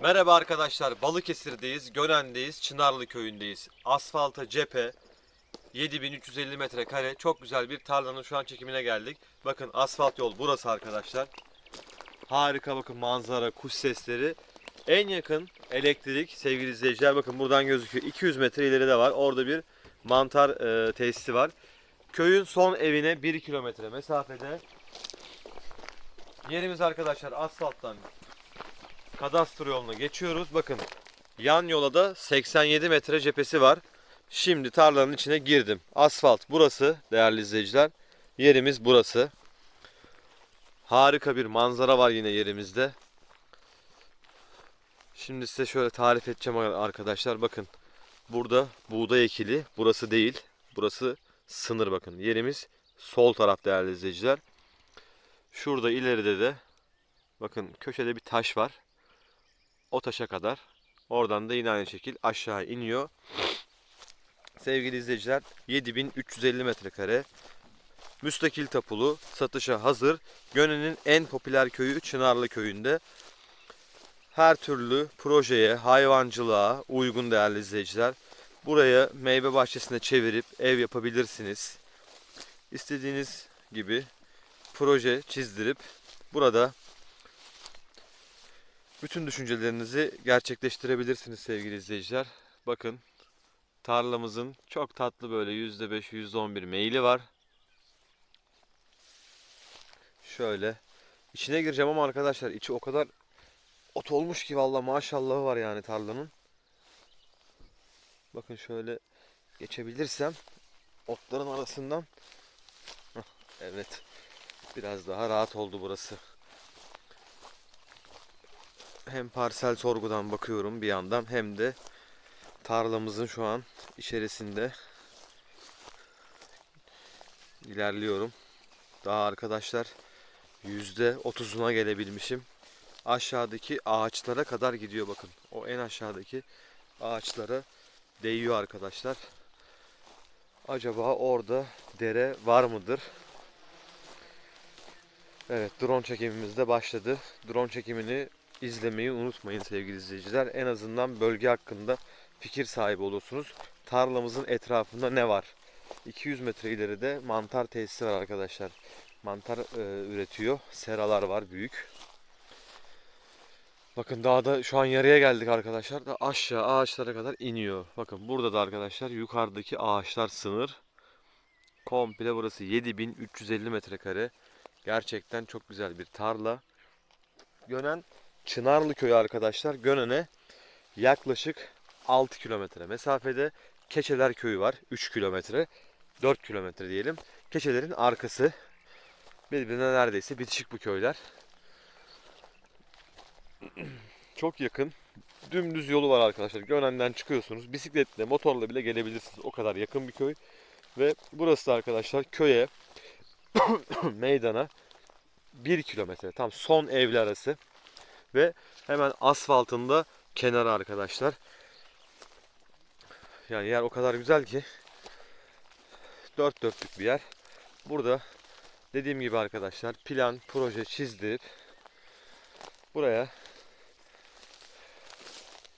Merhaba arkadaşlar, Balıkesir'deyiz, Gönen'deyiz, Çınarlı köyündeyiz. Asfalta cephe, 7350 metrekare, çok güzel bir tarlanın şu an çekimine geldik. Bakın asfalt yol burası arkadaşlar. Harika bakın manzara, kuş sesleri. En yakın elektrik sevgili izleyiciler bakın buradan gözüküyor. 200 metre ileride var. Orada bir mantar e, tesisi var. Köyün son evine 1 kilometre mesafede. Yerimiz arkadaşlar asfalttan kadastro yoluna geçiyoruz. Bakın yan yola da 87 metre cephesi var. Şimdi tarlanın içine girdim. Asfalt burası değerli izleyiciler. Yerimiz burası. Harika bir manzara var yine yerimizde. Şimdi size şöyle tarif edeceğim arkadaşlar. Bakın burada buğday ekili. Burası değil. Burası sınır bakın. Yerimiz sol taraf değerli izleyiciler. Şurada ileride de bakın köşede bir taş var o taşa kadar. Oradan da yine aynı şekil aşağı iniyor. Sevgili izleyiciler 7350 metrekare müstakil tapulu satışa hazır. Gönen'in en popüler köyü Çınarlı köyünde. Her türlü projeye, hayvancılığa uygun değerli izleyiciler. Buraya meyve bahçesine çevirip ev yapabilirsiniz. İstediğiniz gibi proje çizdirip burada bütün düşüncelerinizi gerçekleştirebilirsiniz sevgili izleyiciler. Bakın tarlamızın çok tatlı böyle %5 %11 meyili var. Şöyle içine gireceğim ama arkadaşlar içi o kadar ot olmuş ki valla maşallahı var yani tarlanın. Bakın şöyle geçebilirsem otların arasından Hah, evet biraz daha rahat oldu burası hem parsel sorgudan bakıyorum bir yandan hem de tarlamızın şu an içerisinde ilerliyorum. Daha arkadaşlar yüzde otuzuna gelebilmişim. Aşağıdaki ağaçlara kadar gidiyor bakın. O en aşağıdaki ağaçlara değiyor arkadaşlar. Acaba orada dere var mıdır? Evet drone çekimimiz de başladı. Drone çekimini izlemeyi unutmayın sevgili izleyiciler. En azından bölge hakkında fikir sahibi olursunuz. Tarlamızın etrafında ne var? 200 metre ileride mantar tesisi var arkadaşlar. Mantar e, üretiyor. Seralar var büyük. Bakın dağda şu an yarıya geldik arkadaşlar. Da aşağı ağaçlara kadar iniyor. Bakın burada da arkadaşlar yukarıdaki ağaçlar sınır. Komple burası 7350 metrekare. Gerçekten çok güzel bir tarla. Gönen Çınarlı köyü arkadaşlar Gönen'e yaklaşık 6 kilometre mesafede Keçeler köyü var 3 kilometre 4 kilometre diyelim. Keçelerin arkası birbirine neredeyse bitişik bu köyler. Çok yakın. Dümdüz yolu var arkadaşlar. Gönen'den çıkıyorsunuz. Bisikletle, motorla bile gelebilirsiniz. O kadar yakın bir köy. Ve burası da arkadaşlar köye, meydana 1 kilometre. Tam son evler arası ve hemen asfaltında kenarı arkadaşlar. Yani yer o kadar güzel ki dört dörtlük bir yer. Burada dediğim gibi arkadaşlar plan, proje çizdirip buraya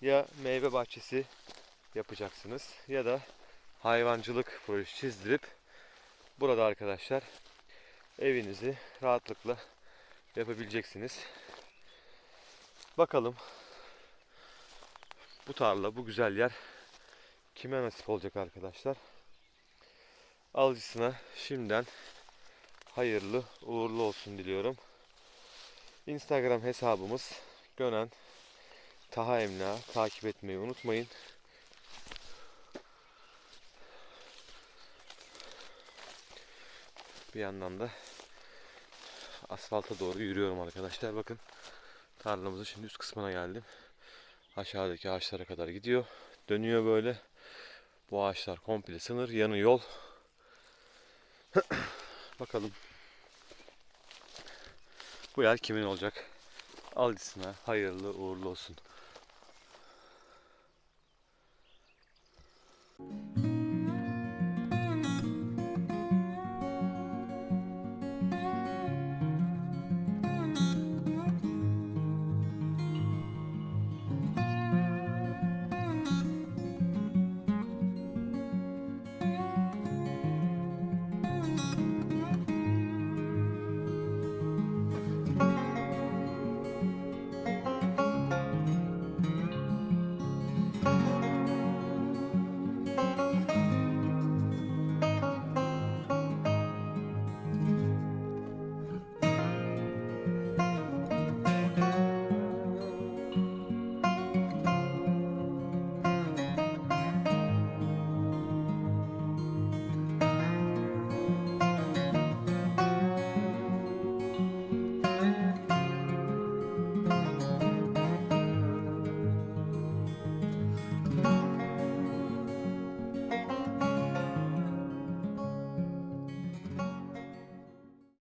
ya meyve bahçesi yapacaksınız ya da hayvancılık projesi çizdirip burada arkadaşlar evinizi rahatlıkla yapabileceksiniz. Bakalım bu tarla, bu güzel yer kime nasip olacak arkadaşlar. Alıcısına şimdiden hayırlı uğurlu olsun diliyorum. Instagram hesabımız Gönen Taha Emla takip etmeyi unutmayın. Bir yandan da asfalta doğru yürüyorum arkadaşlar. Bakın Tarlamızın şimdi üst kısmına geldim. Aşağıdaki ağaçlara kadar gidiyor. Dönüyor böyle. Bu ağaçlar komple sınır. Yanı yol. Bakalım. Bu yer kimin olacak? Alıcısına hayırlı uğurlu olsun.